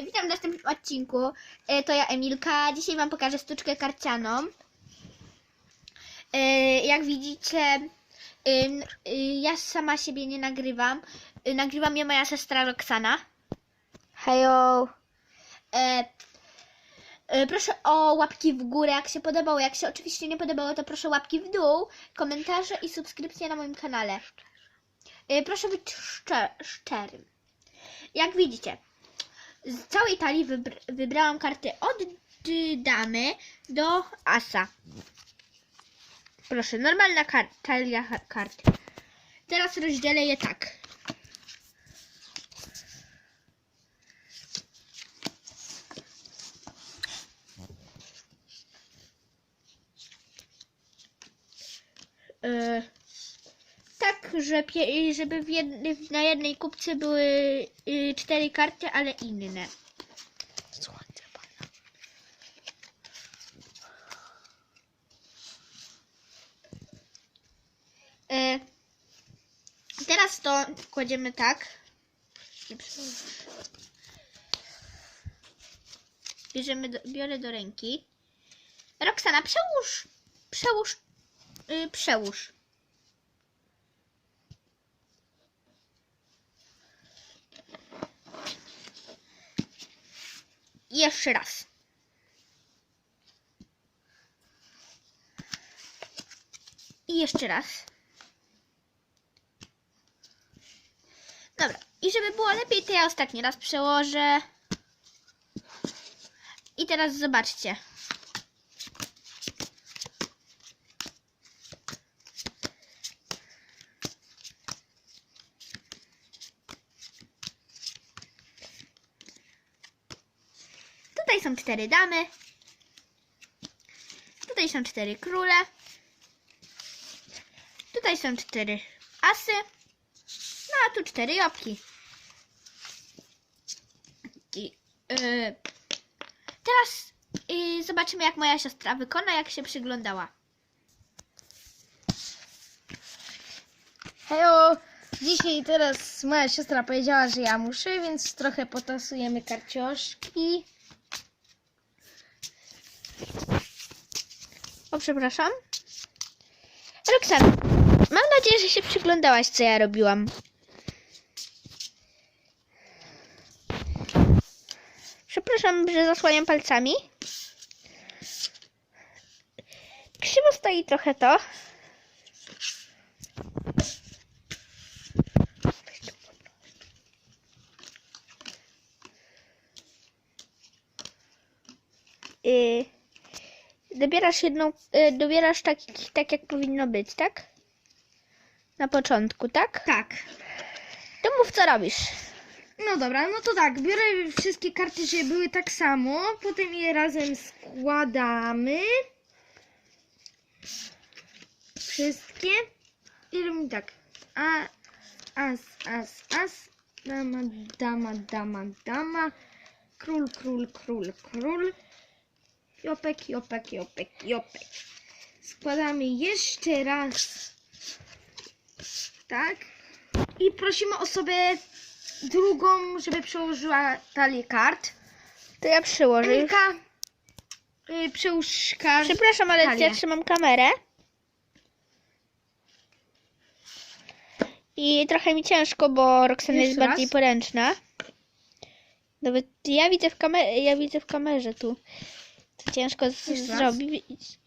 E, Witam w następnym odcinku. E, To ja Emilka. Dzisiaj Wam pokażę sztuczkę karcianą. E, Jak widzicie, ja sama siebie nie nagrywam. Y, Nagrywa mnie moja siostra Roxana. Hejo. Proszę o łapki w górę, jak się podobało. Jak się oczywiście nie podobało, to proszę łapki w dół, komentarze i subskrypcje na moim kanale. Proszę być szczer- szczerym. Jak widzicie, z całej talii wybr- wybrałam karty od damy do asa. Proszę, normalna kar- talia kart. Teraz rozdzielę je tak. Tak, że pie- żeby w jed- na jednej kubce były y, cztery karty, ale inne. Słońce pada. E, teraz to kładziemy tak. Bierzemy do, biorę do ręki. Roxana, przełóż. Przełóż. Y, przełóż. Jeszcze raz. I jeszcze raz. Dobra. I żeby było lepiej, to ja ostatni raz przełożę. I teraz zobaczcie. Są cztery damy. Tutaj są cztery króle. Tutaj są cztery asy. No a tu cztery jopki. I, yy, teraz yy, zobaczymy, jak moja siostra wykona, jak się przyglądała. Hejo! Dzisiaj teraz moja siostra powiedziała, że ja muszę, więc trochę potasujemy karcioszki. O, przepraszam. Roxana, mam nadzieję, że się przyglądałaś, co ja robiłam. Przepraszam, że zasłaniam palcami. Krzywo stoi trochę to. Yy, dobierasz jedną, y, dobierasz tak, tak jak powinno być, tak? Na początku, tak? Tak. To mów co robisz. No dobra, no to tak, biorę wszystkie karty, żeby były tak samo, potem je razem składamy. Wszystkie. I robimy tak. A, as, as, as, dama, dama, dama, dama, król, król, król, król, jopek, jopek, jopek, jopek. Składamy jeszcze raz. Tak. I prosimy osobę drugą, żeby przełożyła talię kart. To ja przyłożę już. Emilka, y, przełóż kart. Przepraszam, ale Talię. ja trzymam kamerę. I trochę mi ciężko, bo Roxana jest bardziej raz. poręczna. Nawet ja widzę w kamerze, ja widzę w kamerze tu. To ciężko z- Jeszcze raz. zrobić.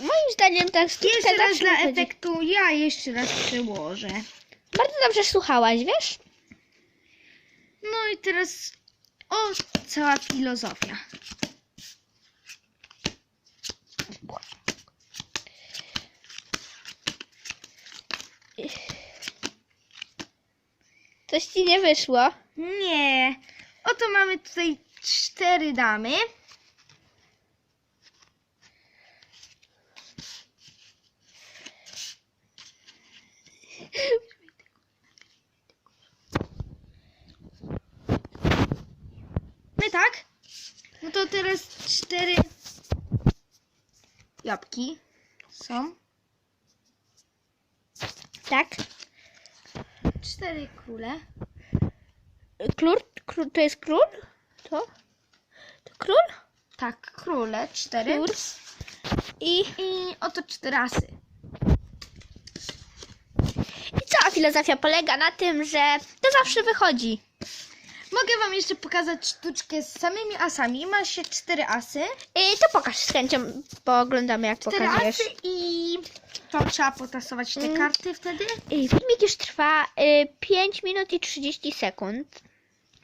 Moim zdaniem tak Jeszcze raz zawsze dla efektu ja jeszcze raz przełożę. Bardzo dobrze słuchałaś, wiesz? No i teraz o cała filozofia. Coś ci nie wyszło. Nie. Oto mamy tutaj cztery damy. My tak? No to teraz cztery jabłki są. Tak? Cztery króle. Król? Król to jest król? To? To król? Tak, króle, cztery. Król. I, I oto cztery asy. I cała filozofia polega na tym, że to zawsze wychodzi. Mogę wam jeszcze pokazać sztuczkę z samymi asami. Ma się cztery asy. I to pokaż z chęcią, pooglądamy jak Cztery pokazujesz. asy i to trzeba potasować te Mm. karty wtedy. I filmik już trwa y, 5 minut i 30 sekund.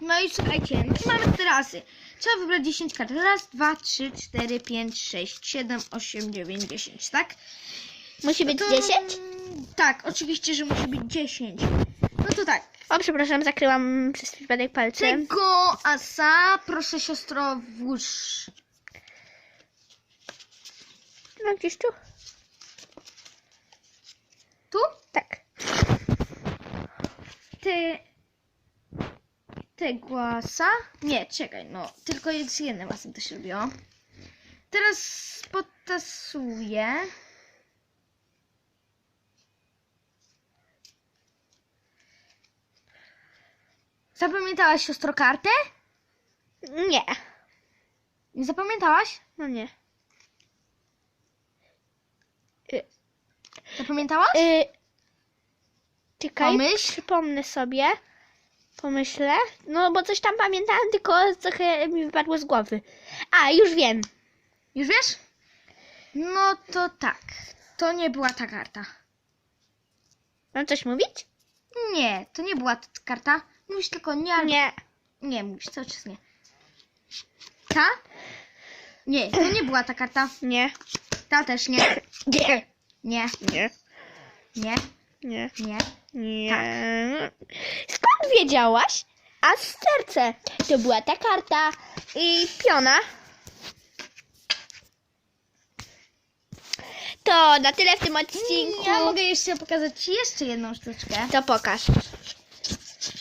No i słuchajcie, no i mamy cztery asy. Trzeba wybrać 10 kart. Raz, dwa, trzy, cztery, pięć, sześć, siedem, osiem, dziewięć, dziesięć, tak? Musi być To- 10? Tak, oczywiście, że musi być 10. No to tak. O, przepraszam, zakryłam przez przypadek palcem. Tego asa proszę siostro włóż. No gdzieś tu? Tu? Tak. Ty... Tego asa? Nie, czekaj, no. Tylko z jednym asem to się robiło. Teraz potasuję. Zapamiętałaś siostro kartę? Nie. Nie zapamiętałaś? No nie. Zapamiętałaś? Y, czekaj, Pomyśl. przypomnę sobie. Pomyślę. No, bo coś tam pamiętałam, tylko trochę mi wypadło z głowy. A, już wiem. Już wiesz? No to tak. To nie była ta karta. Mam coś mówić? Nie, to nie była ta karta. Mówisz tylko nie, albo... Nie. Nie, mówisz cały czas nie. Ta? Nie, to nie była ta karta. Nie. Ta też nie. Nie. Nie, Nie. nie, Nie. nie. Nie. Skąd wiedziałaś? A serce. To była ta karta i piona. To na tyle w tym odcinku. Ja mogę jeszcze pokazać Ci jeszcze jedną sztuczkę. To pokaż.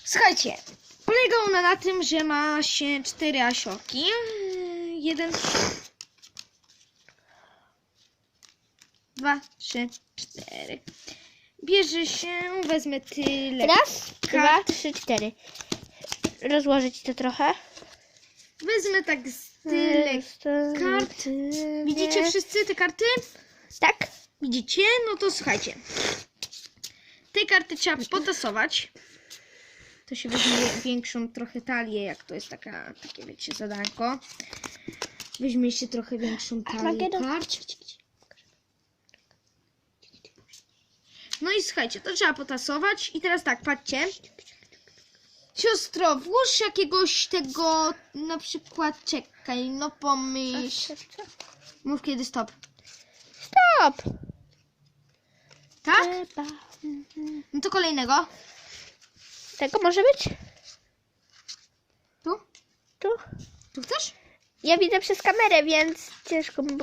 Słuchajcie, polega ona na tym, że ma się cztery asioki. Jeden, dwa, trzy, cztery. Bierze się, wezmę tyle. Raz, dwa, trzy, cztery. Rozłożyć to trochę. Wezmę tak z tyle kart. Widzicie wszyscy te karty? Tak? Widzicie? No to słuchajcie. Te karty trzeba potasować. To się weźmie większą trochę talię, jak to jest taka, takie wiecie, zadanko. Weźmie się trochę większą talię kart. No i słuchajcie, to trzeba potasować. I teraz tak, patrzcie. Siostro, włóż jakiegoś tego, na przykład, czekaj, no pomyśl. Mów kiedy stop. Stop! Tak? Chyba. No to kolejnego. Tego może być? Tu? Tu? Tu chcesz? Ja widzę przez kamerę, więc ciężko mi